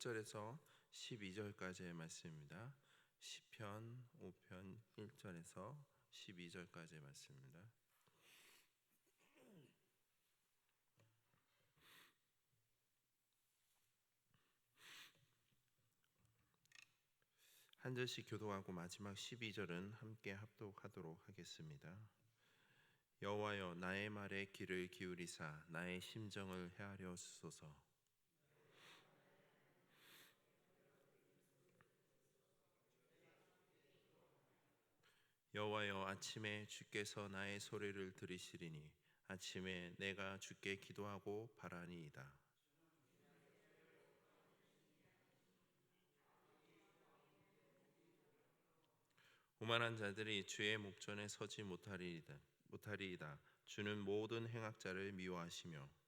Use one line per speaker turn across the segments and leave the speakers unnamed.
5편 1절에서 12절까지의 말씀입니다. 시편 5편 1절에서 12절까지의 말씀입니다. 한 절씩 교도하고 마지막 12절은 함께 합독하도록 하겠습니다. 여호와여 나의 말에 귀를 기울이사 나의 심정을 헤아려 주소서. 여호와여 아침에 주께서 나의 소리를 들으시리니 아침에 내가 주께 기도하고 바라니이다. 오만한 자들이 주의 목전에 서지 못하리이다. 못하리이다. 주는 모든 행악자를 미워하시며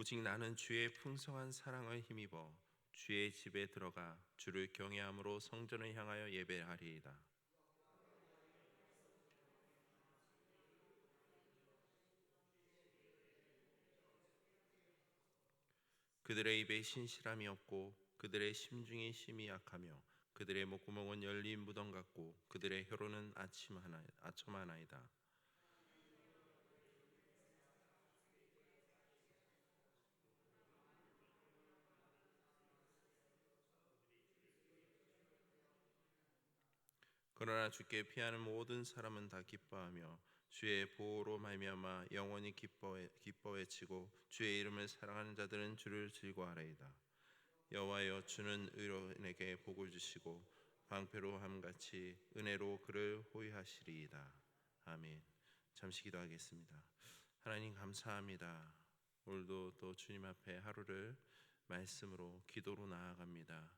오직 나는 주의 풍성한 사랑을 힘입어 주의 집에 들어가 주를 경외함으로 성전을 향하여 예배하리이다. 그들의 입에 신실함이 없고 그들의 심중이 심히 약하며 그들의 목구멍은 열린 무덤 같고 그들의 혀로는 아침 하나 아첨 하나이다. 그러나 주께 피하는 모든 사람은 다 기뻐하며 주의 보호로 말미암아 영원히 기뻐 기뻐 외치고 주의 이름을 사랑하는 자들은 주를 즐거워하리이다. 여호와여 주는 의로인에게 복을 주시고 방패로 함 같이 은혜로 그를 호위하시리이다. 아멘. 잠시 기도하겠습니다. 하나님 감사합니다. 오늘도 또 주님 앞에 하루를 말씀으로 기도로 나아갑니다.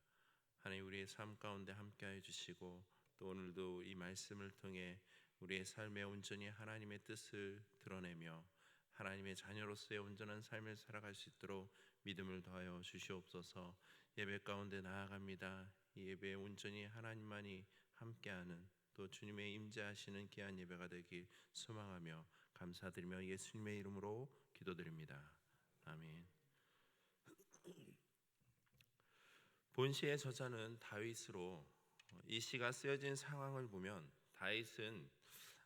하나님 우리의 삶 가운데 함께해 주시고 또 오늘도 이 말씀을 통해 우리의 삶의 온전히 하나님의 뜻을 드러내며 하나님의 자녀로서의 온전한 삶을 살아갈 수 있도록 믿음을 더하여 주시옵소서. 예배 가운데 나아갑니다. 이 예배에 온전히 하나님만이 함께하는 또 주님의 임재하시는 귀한 예배가 되길 소망하며 감사드리며 예수님의 이름으로 기도드립니다. 아멘. 본시의 저자는 다윗으로 이 시가 쓰여진 상황을 보면 다윗은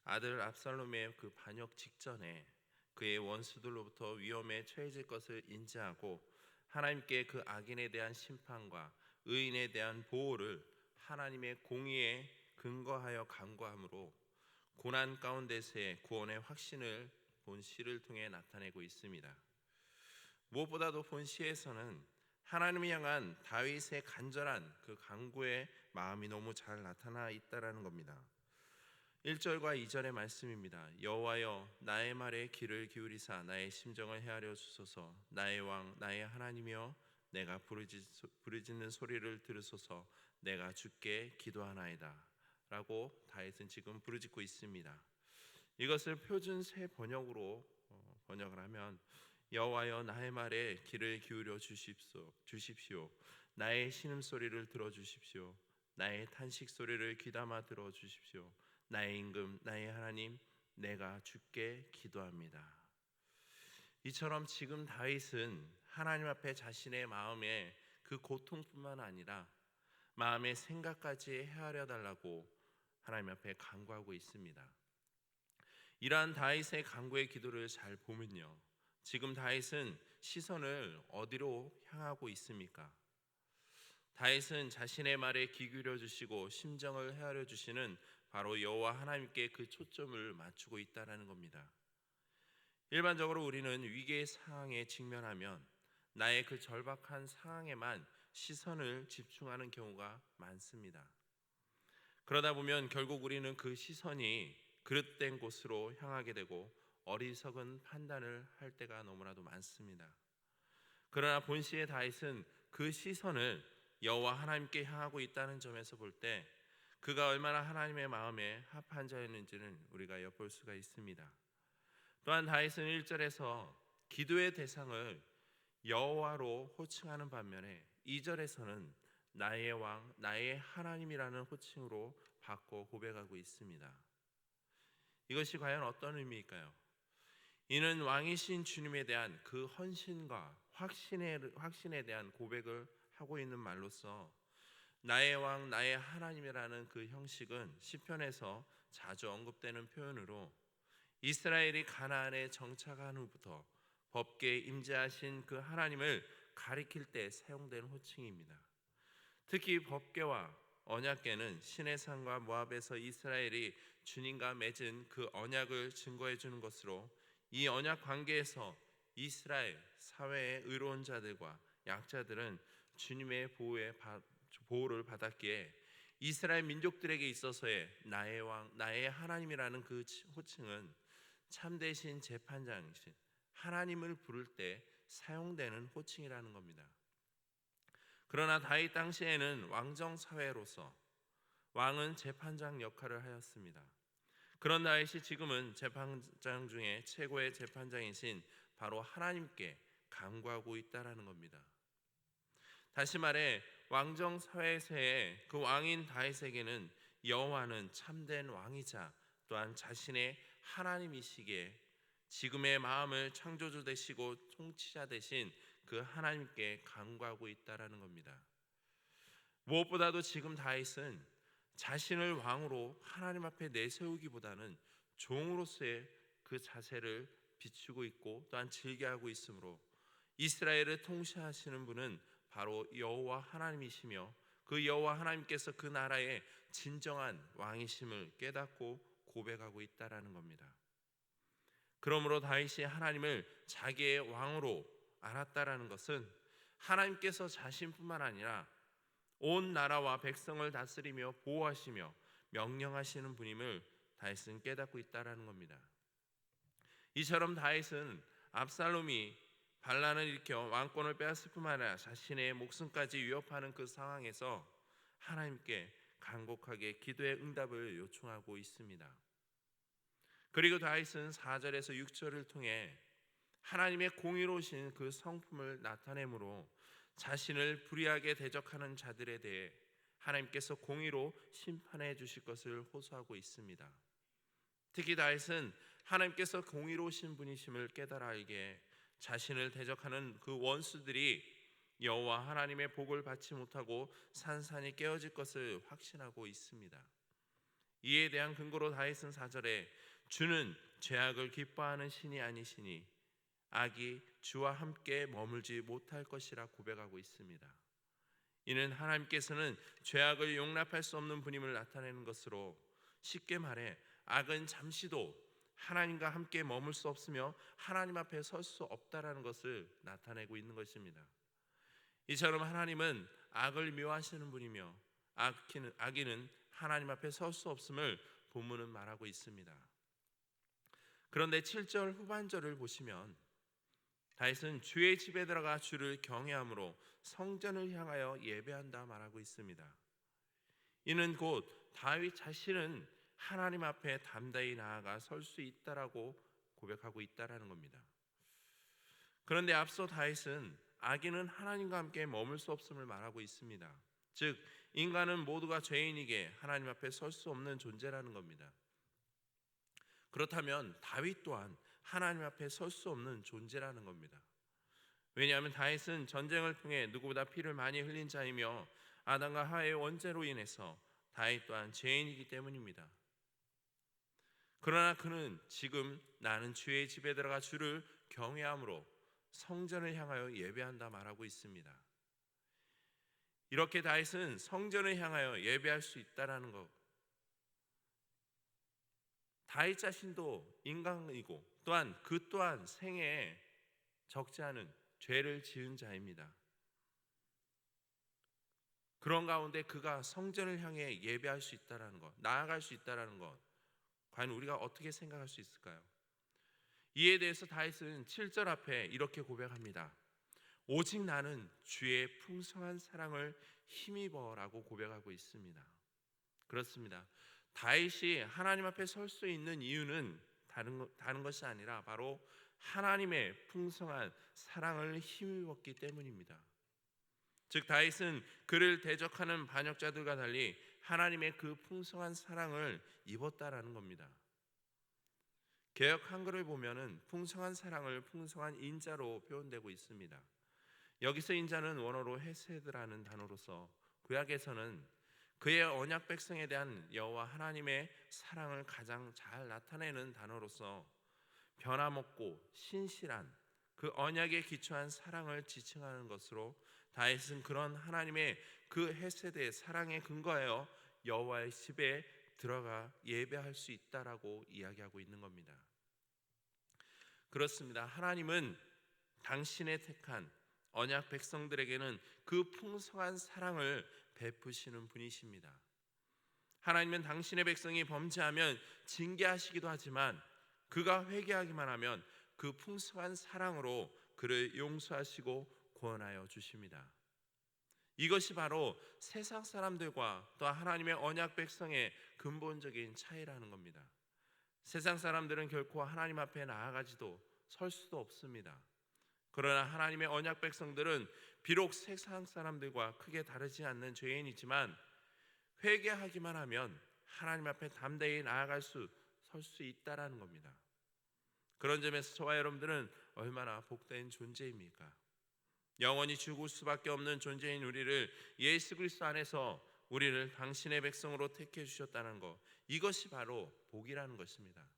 아들 압살롬의 그 반역 직전에 그의 원수들로부터 위험에 처해질 것을 인지하고 하나님께 그 악인에 대한 심판과 의인에 대한 보호를 하나님의 공의에 근거하여 간구함으로 고난 가운데서의 구원의 확신을 본 시를 통해 나타내고 있습니다. 무엇보다도 본 시에서는 하나님을 향한 다윗의 간절한 그 간구의 마음이 너무 잘 나타나 있다라는 겁니다. 1절과 2절의 말씀입니다. 여호와여 나의 말에 귀를 기울이사 나의 심정을 헤아려 주소서 나의 왕 나의 하나님이여 내가 부르짖는 소리를 들으소서 내가 주께 기도하나이다 라고 다윗은 지금 부르짖고 있습니다. 이것을 표준 새 번역으로 어, 번역을 하면 여호와여 나의 말에 귀를 기울여 주십시오 주십시오 나의 신음 소리를 들어 주십시오 나의 탄식 소리를 귀담아 들어 주십시오 나의 임금 나의 하나님 내가 주께 기도합니다. 이처럼 지금 다윗은 하나님 앞에 자신의 마음에 그 고통뿐만 아니라 마음의 생각까지 헤아려 달라고 하나님 앞에 간구하고 있습니다. 이러한 다윗의 간구의 기도를 잘 보면요. 지금 다윗은 시선을 어디로 향하고 있습니까? 다윗은 자신의 말에 귀 기울여 주시고 심정을 헤아려 주시는 바로 여호와 하나님께 그 초점을 맞추고 있다라는 겁니다. 일반적으로 우리는 위기의 상황에 직면하면 나의 그 절박한 상황에만 시선을 집중하는 경우가 많습니다. 그러다 보면 결국 우리는 그 시선이 그릇된 곳으로 향하게 되고 어리석은 판단을 할 때가 너무나도 많습니다. 그러나 본시의 다윗은 그 시선을 여호와 하나님께 향하고 있다는 점에서 볼 때 그가 얼마나 하나님의 마음에 합한 자였는지는 우리가 엿볼 수가 있습니다. 또한 다윗은 1절에서 기도의 대상을 여호와로 호칭하는 반면에 2절에서는 나의 왕, 나의 하나님이라는 호칭으로 바꿔 고백하고 있습니다. 이것이 과연 어떤 의미일까요? 이는 왕이신 주님에 대한 그 헌신과 확신에 확신에 대한 고백을 하고 있는 말로서 나의 왕 나의 하나님이라는 그 형식은 시편에서 자주 언급되는 표현으로 이스라엘이 가나안에 정착한 후부터 법계에 임재하신 그 하나님을 가리킬 때 사용된 호칭입니다. 특히 법계와 언약계는 신의 산과 모압에서 이스라엘이 주님과 맺은 그 언약을 증거해 주는 것으로 이 언약 관계에서 이스라엘 사회의 의로운 자들과 약자들은 주님의 보호에 보호를 받았기에 이스라엘 민족들에게 있어서의 나의 왕, 나의 하나님이라는 그 호칭은 참되신 재판장이신 하나님을 부를 때 사용되는 호칭이라는 겁니다. 그러나 다윗 당시에는 왕정 사회로서 왕은 재판장 역할을 하였습니다. 그런 다윗이 지금은 재판장 중에 최고의 재판장이신 바로 하나님께 간구하고 있다라는 겁니다. 다시 말해 왕정 사회에서의 그 왕인 다윗에게는 여호와는 참된 왕이자 또한 자신의 하나님이시기에 지금의 마음을 창조주 되시고 통치자 되신 그 하나님께 간구하고 있다라는 겁니다. 무엇보다도 지금 다윗은 자신을 왕으로 하나님 앞에 내세우기보다는 종으로서의 그 자세를 비추고 있고 또한 즐겨하고 있으므로 이스라엘을 통치하시는 분은 바로 여호와 하나님이시며 그 여호와 하나님께서 그 나라의 진정한 왕이심을 깨닫고 고백하고 있다라는 겁니다. 그러므로 다윗이 하나님을 자기의 왕으로 알았다라는 것은 하나님께서 자신뿐만 아니라 온 나라와 백성을 다스리며 보호하시며 명령하시는 분임을 다윗은 깨닫고 있다라는 겁니다. 이처럼 다윗은 압살롬이 반란을 일으켜 왕권을 빼앗을 뿐만 아니라 자신의 목숨까지 위협하는 그 상황에서 하나님께 간곡하게 기도의 응답을 요청하고 있습니다. 그리고 다윗은 4절에서 6절을 통해 하나님의 공의로우신 그 성품을 나타내므로 자신을 불의하게 대적하는 자들에 대해 하나님께서 공의로 심판해 주실 것을 호소하고 있습니다. 특히 다윗은 하나님께서 공의로우신 분이심을 깨달아 알게 자신을 대적하는 그 원수들이 여호와 하나님의 복을 받지 못하고 산산이 깨어질 것을 확신하고 있습니다. 이에 대한 근거로 다윗은 4절에 주는 죄악을 기뻐하는 신이 아니시니 악이 주와 함께 머물지 못할 것이라 고백하고 있습니다. 이는 하나님께서는 죄악을 용납할 수 없는 분임을 나타내는 것으로 쉽게 말해 악은 잠시도 하나님과 함께 머물 수 없으며 하나님 앞에 설 수 없다라는 것을 나타내고 있는 것입니다. 이처럼 하나님은 악을 묘하시는 분이며 악기는, 악인은 하나님 앞에 설 수 없음을 본문은 말하고 있습니다. 그런데 7절 후반절을 보시면 다윗은 주의 집에 들어가 주를 경외함으로 성전을 향하여 예배한다 말하고 있습니다. 이는 곧 다윗 자신은 하나님 앞에 담대히 나아가 설 수 있다라고 고백하고 있다라는 겁니다. 그런데 앞서 다윗은 악인은 하나님과 함께 머물 수 없음을 말하고 있습니다. 즉 인간은 모두가 죄인이게 하나님 앞에 설 수 없는 존재라는 겁니다. 그렇다면 다윗 또한 하나님 앞에 설 수 없는 존재라는 겁니다. 왜냐하면 다윗은 전쟁을 통해 누구보다 피를 많이 흘린 자이며 아담과 하의 원죄로 인해서 다윗 또한 죄인이기 때문입니다. 그러나 그는 지금 나는 주의 집에 들어가 주를 경외함으로 성전을 향하여 예배한다 말하고 있습니다. 이렇게 다윗은 성전을 향하여 예배할 수 있다라는 것. 다윗 자신도 인간이고 또한 그 또한 생애에 적지 않은 죄를 지은 자입니다. 그런 가운데 그가 성전을 향해 예배할 수 있다라는 것, 나아갈 수 있다라는 것, 과연 우리가 어떻게 생각할 수 있을까요? 이에 대해서 다윗은 7절 앞에 이렇게 고백합니다. 오직 나는 주의 풍성한 사랑을 힘입어라고 고백하고 있습니다. 그렇습니다. 다윗이 하나님 앞에 설 수 있는 이유는 다른, 다른 것이 아니라 바로 하나님의 풍성한 사랑을 힘입었기 때문입니다. 즉 다윗은 그를 대적하는 반역자들과 달리 하나님의 그 풍성한 사랑을 입었다라는 겁니다. 개혁 한글을 보면은 풍성한 사랑을 풍성한 인자로 표현되고 있습니다. 여기서 인자는 원어로 헤세드라는 단어로서 구약에서는 그의 언약 백성에 대한 여호와 하나님의 사랑을 가장 잘 나타내는 단어로서 변함없고 신실한 그 언약에 기초한 사랑을 지칭하는 것으로 다윗은 그런 하나님의 그 헤세드의 사랑에 근거하여 여호와의 집에 들어가 예배할 수 있다라고 이야기하고 있는 겁니다. 그렇습니다. 하나님은 당신의 택한 언약 백성들에게는 그 풍성한 사랑을 베푸시는 분이십니다. 하나님은 당신의 백성이 범죄하면 징계하시기도 하지만 그가 회개하기만 하면 그 풍성한 사랑으로 그를 용서하시고 구원하여 주십니다. 이것이 바로 세상 사람들과 또 하나님의 언약 백성의 근본적인 차이라는 겁니다. 세상 사람들은 결코 하나님 앞에 나아가지도 설 수도 없습니다. 그러나 하나님의 언약 백성들은 비록 세상 사람들과 크게 다르지 않는 죄인이지만 회개하기만 하면 하나님 앞에 담대히 나아갈 수 설 수 있다라는 겁니다. 그런 점에서 저와 여러분들은 얼마나 복된 존재입니까? 영원히 죽을 수밖에 없는 존재인 우리를 예수 그리스도 안에서 우리를 당신의 백성으로 택해 주셨다는 것 이것이 바로 복이라는 것입니다.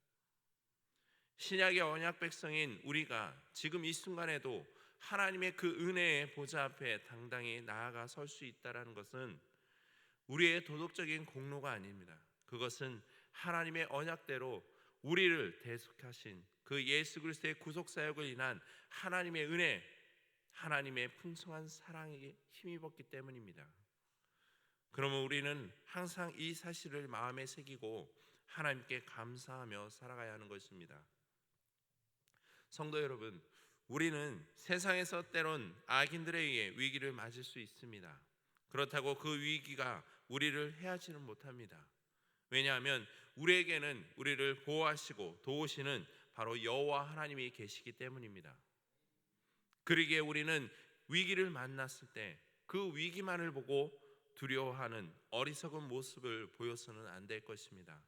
신약의 언약 백성인 우리가 지금 이 순간에도 하나님의 그 은혜의 보좌 앞에 당당히 나아가 설 수 있다라는 것은 우리의 도덕적인 공로가 아닙니다. 그것은 하나님의 언약대로 우리를 대속하신 그 예수 그리스도의 구속 사역을 인한 하나님의 은혜, 하나님의 풍성한 사랑에 힘입었기 때문입니다. 그러면 우리는 항상 이 사실을 마음에 새기고 하나님께 감사하며 살아가야 하는 것입니다. 성도 여러분, 우리는 세상에서 때론 악인들에 의해 위기를 맞을 수 있습니다. 그렇다고 그 위기가 우리를 해하지는 못합니다. 왜냐하면 우리에게는 우리를 보호하시고 도우시는 바로 여호와 하나님이 계시기 때문입니다. 그러기에 우리는 위기를 만났을 때 그 위기만을 보고 두려워하는 어리석은 모습을 보여서는 안 될 것입니다.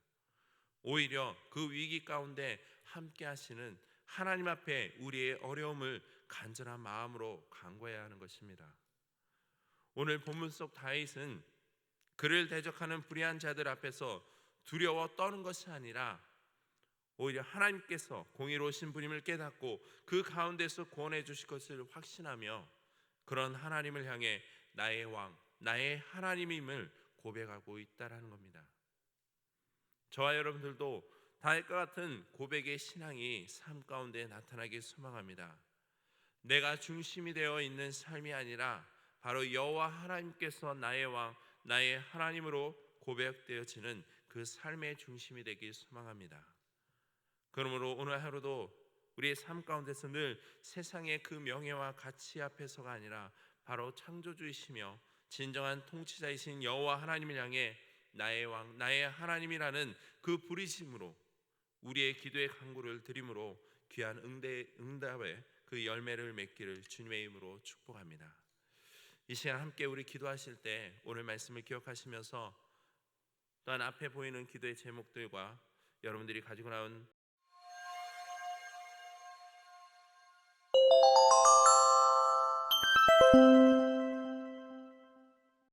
오히려 그 위기 가운데 함께 하시는 하나님 앞에 우리의 어려움을 간절한 마음으로 간구해야 하는 것입니다. 오늘 본문 속 다윗은 그를 대적하는 불의한 자들 앞에서 두려워 떠는 것이 아니라 오히려 하나님께서 공의로우신 분임을 깨닫고 그 가운데서 구원해 주실 것을 확신하며 그런 하나님을 향해 나의 왕, 나의 하나님임을 고백하고 있다라는 겁니다. 저와 여러분들도 다윗과 같은 고백의 신앙이 삶 가운데 나타나길 소망합니다. 내가 중심이 되어 있는 삶이 아니라 바로 여호와 하나님께서 나의 왕, 나의 하나님으로 고백되어지는 그 삶의 중심이 되길 소망합니다. 그러므로 오늘 하루도 우리의 삶 가운데서 늘 세상의 그 명예와 가치 앞에서가 아니라 바로 창조주이시며 진정한 통치자이신 여호와 하나님을 향해 나의 왕, 나의 하나님이라는 그 부르심으로 우리의 기도의 간구를 드림으로 귀한 응대, 응답의 그 열매를 맺기를 주님의 이름으로 축복합니다. 이 시간 함께 우리 기도하실 때 오늘 말씀을 기억하시면서 또한 앞에 보이는 기도의 제목들과 여러분들이 가지고 나온